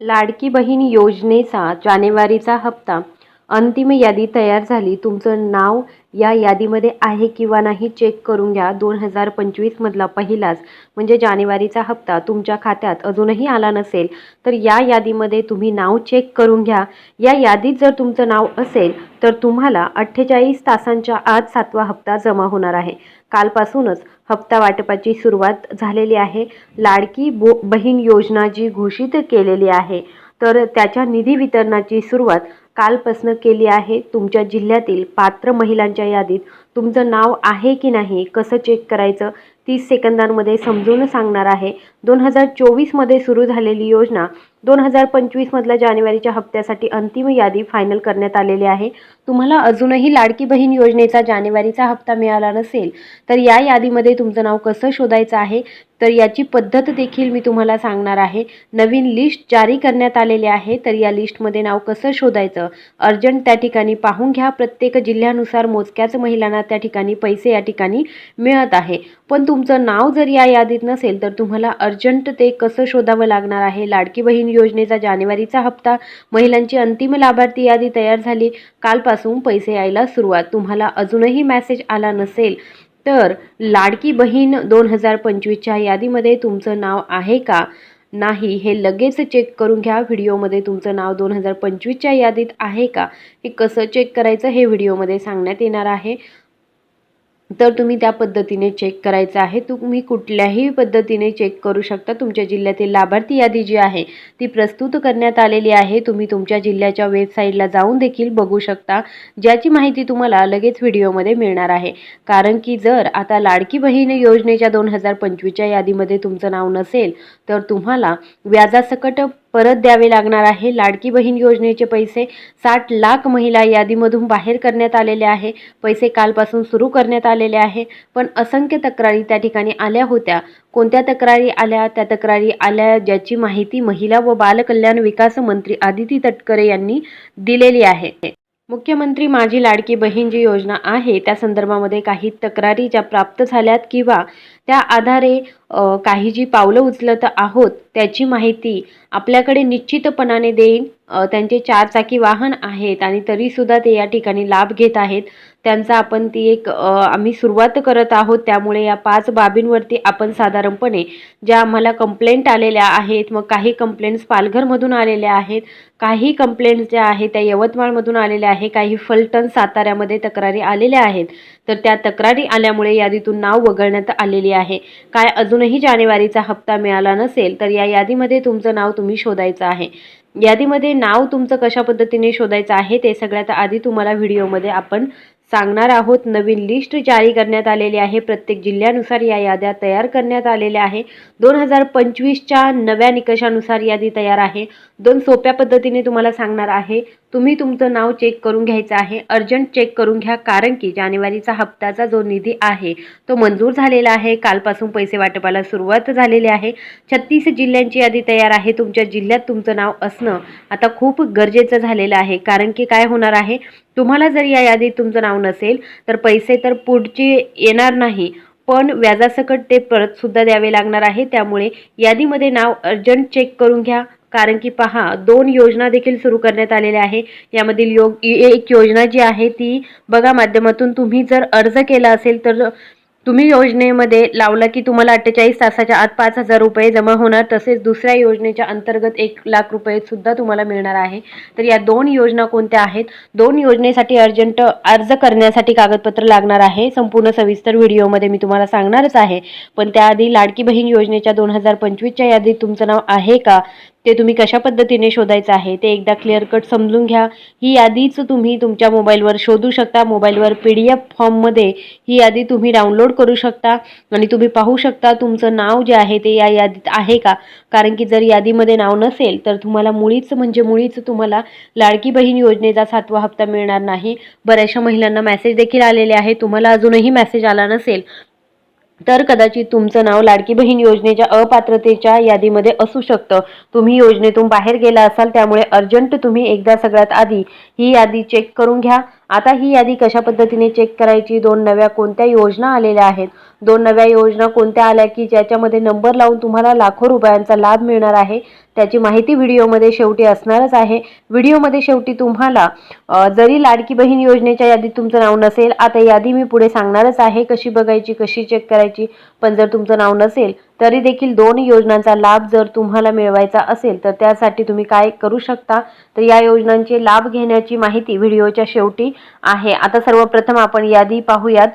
लाडकी बहीण योजनेचा जानेवारीचा हप्ता अंतिम यादी तयार झाली. तुमचं नाव या यादीमध्ये आहे किंवा नाही चेक करून घ्या. दोन हजार पंचवीसमधला पहिलाच म्हणजे जानेवारीचा हप्ता तुमच्या खात्यात अजूनही आला नसेल तर या यादीमध्ये तुम्ही नाव चेक करून घ्या. या यादीत जर तुमचं नाव असेल तर तुम्हाला अठ्ठेचाळीस तासांच्या आत सातवा हप्ता जमा होणार आहे. कालपासूनच हप्ता वाटपाची सुरुवात झालेली आहे. लाडकी बो बहीण योजना जी घोषित केलेली आहे तर त्याच्या निधी वितरणाची सुरुवात कालपासनं केली आहे. तुमच्या जिल्ह्यातील पात्र महिलांच्या यादीत तुमचं नाव आहे की नाही कसं चेक करायचं तीस सेकंदांमध्ये समजून सांगणार आहे. दोन हजार चोवीसमध्ये सुरू झालेली योजना दोन हजार पंचवीसमधल्या जानेवारीच्या हप्त्यासाठी अंतिम यादी फायनल करण्यात आलेली आहे. तुम्हाला अजूनही लाडकी बहीण योजनेचा जानेवारीचा हप्ता मिळाला नसेल तर या यादीमध्ये तुमचं नाव कसं शोधायचं आहे तर याची पद्धत देखील मी तुम्हाला सांगणार आहे. नवीन लिस्ट जारी करण्यात आलेली आहे तर या लिस्टमध्ये नाव कसं शोधायचं अर्जंट त्या ठिकाणी पाहून घ्या. प्रत्येक जिल्ह्यानुसार मोजक्याच महिलांना त्या ठिकाणी पैसे या ठिकाणी मिळत आहे. पण तुमचं नाव जर या यादीत नसेल तर तुम्हाला अर्जंट ते कसं शोधावं लागणार आहे? लाडकी बहीण योजनेचा जानेवारीचा हप्ता महिलांची अंतिम लाभार्थी यादी तयार झाली कालपासून पैसे यायला सुरुवात. तुम्हाला अजूनही मेसेज आला नसेल तर लाडकी बहीण दोन हजार पंचवीसच्या यादीमध्ये तुमचं नाव आहे का? नाही हे लगेच चेक करून घ्या. व्हिडिओमध्ये तुमचं नाव दोन हजार पंचवीसच्या यादीत आहे का? हे कसं चेक करायचं हे व्हिडिओमध्ये सांगण्यात येणार आहे. तर तुम्ही त्या पद्धतीने चेक करायचं आहे. तुम्ही कुठल्याही पद्धतीने चेक करू शकता. तुमच्या जिल्ह्यातील लाभार्थी यादी जी आहे ती प्रस्तुत करण्यात आलेली आहे. तुम्ही तुमच्या जिल्ह्याच्या वेबसाईटला जाऊन देखील बघू शकता. ज्याची माहिती तुम्हाला लगेच व्हिडिओमध्ये मिळणार आहे. कारण की जर आता लाडकी बहीण योजनेच्या दोन हजार पंचवीसच्या यादीमध्ये तुमचं नाव नसेल तर तुम्हाला व्याजासकट परत द्यावे लागणार आहे. लाडकी बहीण योजनेचे पैसे साठ लाख महिला यादीमधून बाहेर करण्यात आलेले आहे. पैसे कालपासून सुरू करण्यात आलेले आहे. पण असंख्य तक्रारी त्या ठिकाणी आल्या होत्या. कोणत्या तक्रारी आल्या? त्या तक्रारी आल्या ज्याची माहिती महिला व बालकल्याण विकास मंत्री आदिती तटकरे यांनी दिलेली आहे. मुख्यमंत्री माझी लाडकी बहीण जी योजना आहे त्या संदर्भामध्ये काही तक्रारी ज्या प्राप्त झाल्यात किंवा त्या आधारे काही जी पावलं उचलत आहोत त्याची माहिती आपल्याकडे निश्चितपणाने देईन. त्यांचे चारचाकी वाहन आहेत आणि तरीसुद्धा ते या ठिकाणी लाभ घेत आहेत. त्यांचा आपण ती एक आम्ही सुरुवात करत आहोत. त्यामुळे या पाच बाबींवरती आपण साधारणपणे ज्या आम्हाला कंप्लेंट आलेल्या आहेत मग काही कंप्लेंट्स पालघरमधून आलेल्या आहेत काही कंप्लेंट्स ज्या आहेत त्या यवतमाळमधून आलेल्या आहे काही फलटण साताऱ्यामध्ये तक्रारी आलेल्या आहेत. तर त्या तक्रारी आल्यामुळे यादीतून नाव वगळण्यात आलेली आहे. काय अजूनही जानेवारीचा हप्ता मिळाला नसेल तर या यादीमध्ये तुमचं नाव तुम्ही शोधायचं आहे. यादीमध्ये नाव तुमचं कशा पद्धतीने शोधायचं आहे ते सगळ्यात आधी तुम्हाला व्हिडिओमध्ये आपण सांगणार आहोत. नवीन लिस्ट जारी करण्यात आलेली आहे. प्रत्येक जिल्ह्यानुसार या याद्या तयार करण्यात आलेल्या आहे. दोन हजार पंचवीसच्या नव्या निकषानुसार यादी तयार आहे. दोन सोप्या पद्धतीने तुम्हाला सांगणार आहे. तुम्ही तुमचं नाव चेक करून घ्यायचं आहे. अर्जंट चेक करून घ्या कारण की जानेवारीचा हप्त्याचा जो निधी आहे तो मंजूर झालेला आहे. कालपासून पैसे वाटपाला सुरुवात झालेली आहे. छत्तीस जिल्ह्यांची यादी तयार आहे. तुमच्या जिल्ह्यात तुमचं नाव असणं आता खूप गरजेचं झालेलं आहे. कारण की काय होणार आहे? तुम्हाला जर या यादीत तुमचं नाव नसेल तर पैसे तर पुढचे येणार नाही. पण व्याजासकट ते परतसुद्धा द्यावे लागणार आहे. त्यामुळे यादीमध्ये नाव अर्जंट चेक करून घ्या. कारण की पहा दोन योजना देखील सुरू करण्यात आलेल्या आहे. यामधील योग एक योजना जी आहे ती बघा माध्यमातून तुम्ही जर अर्ज केला असेल तर तुम्ही योजनेमध्ये लावला की तुम्हाला अठ्ठेचाळीस तासाच्या आत पाच हजार रुपये जमा होणार. तसेच दुसऱ्या योजनेच्या अंतर्गत एक लाख रुपये सुद्धा तुम्हाला मिळणार आहे. तर या दोन योजना कोणत्या आहेत? दोन योजनेसाठी अर्जंट अर्ज करण्यासाठी कागदपत्र लागणार आहे. संपूर्ण सविस्तर व्हिडिओमध्ये मी तुम्हाला सांगणारच आहे. पण त्याआधी लाडकी बहीण योजनेच्या दोन हजार पंचवीसच्या यादीत तुमचं नाव आहे का? ते तुम्ही कशा पद्धतीने शोधायचं आहे ते एकदा क्लिअर कट समजून घ्या. ही यादीच तुम्ही तुमच्या मोबाईलवर शोधू शकता. मोबाईलवर पी डी एफ फॉर्ममध्ये ही यादी तुम्ही डाउनलोड करू शकता. आणि तुम्ही पाहू शकता तुमचं नाव जे आहे ते या यादीत आहे का? कारण की जर यादीमध्ये नाव नसेल तर तुम्हाला मुळीच म्हणजे मुळीच तुम्हाला लाडकी बहीण योजनेचा सातवा हप्ता मिळणार नाही. बऱ्याचशा महिलांना मेसेज देखील आलेले आहे तुम्हाला अजूनही मेसेज आला नसेल तर कदाचित तुमचं नाव लाडकी बहीण योजनेच्या अपात्रतेच्या यादीमध्ये असू शकतं. तुम्ही योजनेतून बाहेर गेला असाल त्यामुळे अर्जंट तुम्ही एकदा सगळ्यात आधी ही यादी चेक करून घ्या. आता ही यादी कशा पद्धतीने चेक करायची? दोन नव्या कोणत्या योजना आलेल्या आहेत? दोन नव्या योजना कोणत्या आल्या की ज्याच्यामध्ये नंबर लावून तुम्हाला लाखो रुपयांचा लाभ मिळणार आहे? त्याची माहिती व्हिडिओमध्ये शेवटी असणारच आहे. व्हिडिओमध्ये शेवटी तुम्हाला जरी लाडकी बहीण योजनेच्या यादीत तुमचं नाव नसेल आता यादी मी पुढे सांगणारच आहे कशी बघायची कशी चेक करायची. पण जर तुमचं नाव नसेल तरी देखील दोन योजनांचा लाभ जर तुम्हाला मिळवायचा असेल तर त्यासाठी तुम्ही काय करू शकता? तर या योजनांचे लाभ घेण्याची माहिती व्हिडिओच्या शेवटी आहे. आता सर्वप्रथम आपण यादी पाहूयात.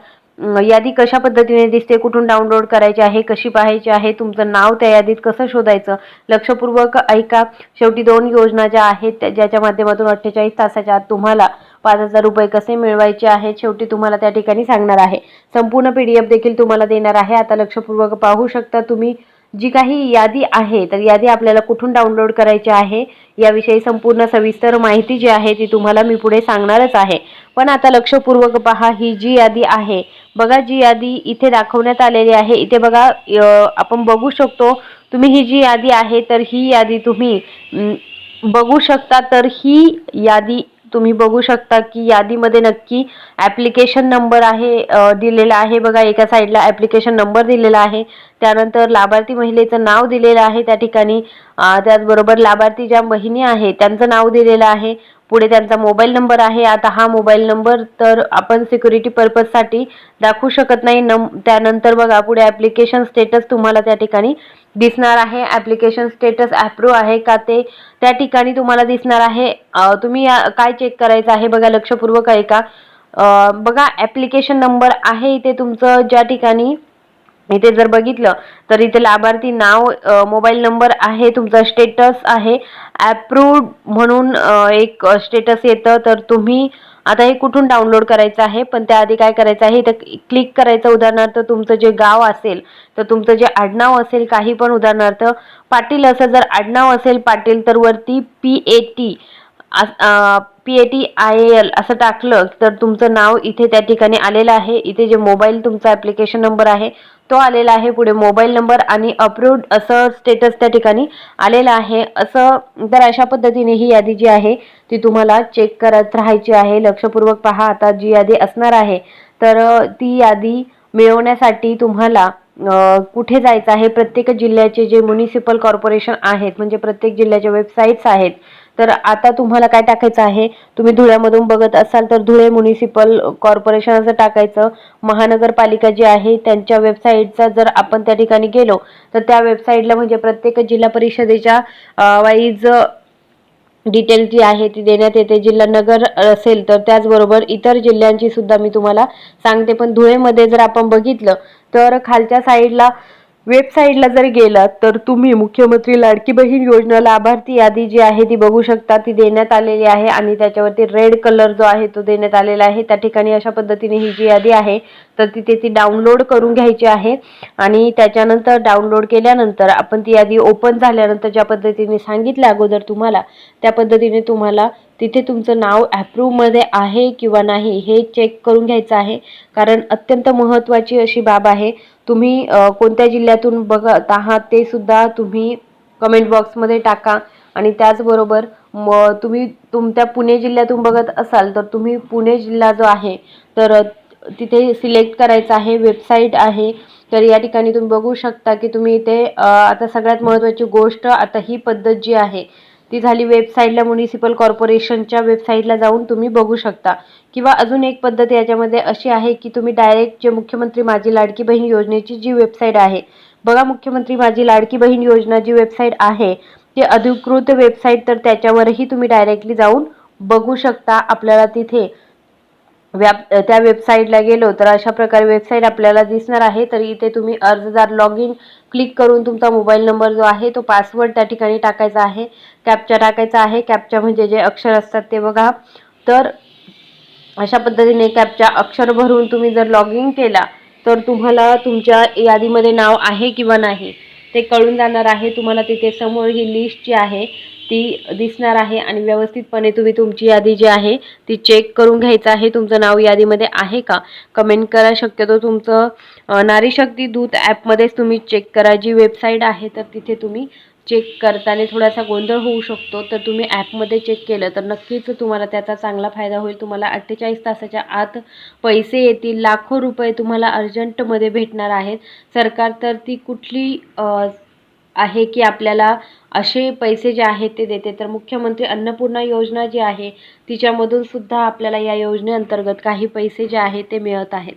यादी कशा पद्धतीने दिसते कुठून डाउनलोड करायची आहे कशी पाहायची आहे तुमचं नाव त्या यादीत कसं शोधायचं लक्षपूर्वक ऐका. शेवटी दोन योजना ज्या आहेत त्या ज्याच्या माध्यमातून अठ्ठेचाळीस तासाच्या आत तुम्हाला पाच हजार रुपये कसे मिळवायचे आहेत शेवटी तुम्हाला त्या ठिकाणी सांगणार आहे. संपूर्ण पी डी एफ देखील तुम्हाला देणार आहे. आता लक्षपूर्वक पाहू शकता तुम्ही जी काही यादी आहे तर यादी आपल्याला कुठून डाउनलोड करायची आहे याविषयी संपूर्ण सविस्तर माहिती जी आहे ती तुम्हाला मी पुढे सांगणारच आहे. पण आता लक्षपूर्वक पहा ही जी यादी आहे बघा जी यादी इथे दाखवण्यात आलेली आहे. इथे बघा आपण बघू शकतो तुम्ही ही जी यादी आहे तर ही यादी तुम्ही बघू शकता तर ही यादी तुम्ही बघू शकता की यादीमध्ये नक्की ॲप्लिकेशन नंबर आहे दिलेला आहे. बघा एका साईडला ॲप्लिकेशन नंबर दिलेला आहे. त्यानंतर लाभार्थी महिलेचं नाव दिलेलं आहे त्या ठिकाणी. त्याचबरोबर लाभार्थी ज्या बहिणी आहेत त्यांचं नाव दिलेलं आहे. पुढे त्यांचा मोबाईल नंबर आहे. आता हा मोबाईल नंबर तर आपण सिक्युरिटी पर्पजसाठी दाखवू शकत नाही. नम त्यानंतर बघा पुढे ॲप्लिकेशन स्टेटस तुम्हाला त्या ठिकाणी दिसणार आहे. ॲप्लिकेशन स्टेटस ॲप्रूव्ह आहे का ते त्या ठिकाणी तुम्हाला दिसणार आहे. तुम्ही काय चेक करायचं आहे बघा लक्षपूर्वक आहे का बघा ॲप्लिकेशन नंबर आहे इथे तुमचं. ज्या ठिकाणी इथे जर बघितलं तर इथे लाभार्थी नाव मोबाईल नंबर आहे तुमचा स्टेटस आहे. ॲप्रूव्ड म्हणून एक स्टेटस येतं. तर तुम्ही आता हे कुठून डाउनलोड करायचं आहे? पण त्याआधी काय करायचं आहे? इथं क्लिक करायचं. उदाहरणार्थ तुमचं जे गाव असेल तर तुमचं जे आडनाव असेल काही पण उदाहरणार्थ पाटील असं जर आडनाव असेल पाटील तर वरती P A T P A T I L असं टाकलं तर तुमचं नाव इथे त्या ठिकाणी आलेलं आहे. इथे जे मोबाईल तुमचा ॲप्लिकेशन नंबर आहे तो आलेला आहे पुढे मोबाईल नंबर आणि अप्रूव्ड असं स्टेटस त्या ठिकाणी आलेलं आहे. असं तर अशा पद्धतीने ही यादी जी आहे ती तुम्हाला चेक करत राहायची आहे. लक्षपूर्वक पहा आता जी यादी असणार आहे तर ती यादी मिळवण्यासाठी तुम्हाला कुठे जायचं आहे? प्रत्येक जिल्ह्याचे जे म्युनिसिपल कॉर्पोरेशन आहेत म्हणजे प्रत्येक जिल्ह्याच्या वेबसाईट्स आहेत तर आता तुम्हाला काय टाकायचं आहे? तुम्ही धुळ्यामधून बघत असाल तर धुळे म्युनिसिपल कॉर्पोरेशन असं टाकायचं. महानगरपालिका जी आहे त्यांच्या वेबसाईटचा जर आपण त्या ठिकाणी गेलो तर त्या वेबसाईटला म्हणजे प्रत्येक जिल्हा परिषदेच्या वाईज डिटेल जी आहे ती देण्यात येते. जिल्हा नगर असेल तर त्याचबरोबर इतर जिल्ह्यांची सुद्धा मी तुम्हाला सांगते. पण धुळेमध्ये जर आपण बघितलं तर खालच्या साईडला वेबसाईटला जर गेलात तर तुम्ही मुख्यमंत्री लाडकी बहीण योजना लाभार्थी यादी जी आहे ती बघू शकता. ती देण्यात आलेली आहे आणि त्याच्यावरती रेड कलर जो आहे तो देण्यात आलेला आहे. त्या ठिकाणी अशा पद्धतीने ही जी यादी आहे तर तिथे ती डाउनलोड करून घ्यायची आहे. आणि त्याच्यानंतर डाउनलोड केल्यानंतर आपण ती यादी ओपन झाल्यानंतर ज्या पद्धतीने सांगितलं अगोदर तुम्हाला त्या पद्धतीने तुम्हाला तिथे तुमचं नाव ॲप्रूव्हमध्ये आहे किंवा नाही हे चेक करून घ्यायचं आहे. कारण अत्यंत महत्त्वाची अशी बाब आहे. तुम्ही कोणत्या जिल्ह्यातून बघत आहात ते सुद्धा तुम्ही कमेंट बॉक्समध्ये टाका. आणि त्याचबरोबर म तुम्ही तुमच्या पुणे जिल्ह्यातून बघत असाल तर तुम्ही पुणे जिल्हा जो आहे तर तिथे सिलेक्ट करायचं आहे वेबसाईट आहे. तर या ठिकाणी तुम्ही बघू शकता की तुम्ही इथे आता सगळ्यात महत्त्वाची गोष्ट आता ही पद्धत जी आहे ती झाली वेबसाईटला म्युनिसिपल कॉर्पोरेशनच्या वेबसाईटला जाऊन तुम्ही बघू शकता. किंवा अजून एक पद्धत याच्यामध्ये अशी आहे की तुम्ही डायरेक्ट जे मुख्यमंत्री माझी लाडकी बहीण योजनेची जी वेबसाईट आहे बघा मुख्यमंत्री माझी लाडकी बहीण योजना जी वेबसाईट आहे ती अधिकृत वेबसाईट तर त्याच्यावरही तुम्ही डायरेक्टली जाऊन बघू शकता आपल्याला तिथे. व्याप त्या वेबसाईटला गेलो तर अशा प्रकारे वेबसाईट आपल्याला दिसणार आहे. तर इथे तुम्ही अर्जदार लॉग इन क्लिक करून तुमचा मोबाईल नंबर जो आहे तो पासवर्ड त्या ठिकाणी टाकायचा आहे. कॅपचा टाकायचा आहे. कॅपचा म्हणजे जे अक्षर असतात ते बघा. तर अशा पद्धतीने कॅपचा अक्षर भरून तुम्ही जर लॉग इन केला तर तुम्हाला तुमच्या यादीमध्ये नाव आहे किंवा नाही ते कळून जाणार आहे. तुम्हाला तिथे समोर ही लिस्ट जी आहे ती दिसणार आहे आणि व्यवस्थितपणे तुम्ही तुमची यादी जी आहे ती चेक करून घ्यायचं आहे. तुमचं नाव यादीमध्ये आहे का? कमेंट करा. शक्यतो तुमचं नारीशक्ती दूत ॲपमध्येच तुम्ही चेक करा. जी वेबसाईट आहे तर तिथे तुम्ही चेक करताना थोडासा गोंधळ होऊ शकतो तर तुम्ही ॲपमध्ये चेक केलं तर नक्कीच तुम्हाला त्याचा चांगला फायदा होईल. तुम्हाला अठ्ठेचाळीस तासाच्या आत पैसे येतील. लाखो रुपये तुम्हाला अर्जंटमध्ये भेटणार आहेत. सरकार तर ती कुठली आहे की आपल्याला असे पैसे जे आहेत ते देते. तर मुख्यमंत्री अन्नपूर्णा योजना जी आहे तिच्यामधून सुद्धा आपल्याला या योजनेअंतर्गत काही पैसे जे आहेत ते मिळत आहेत.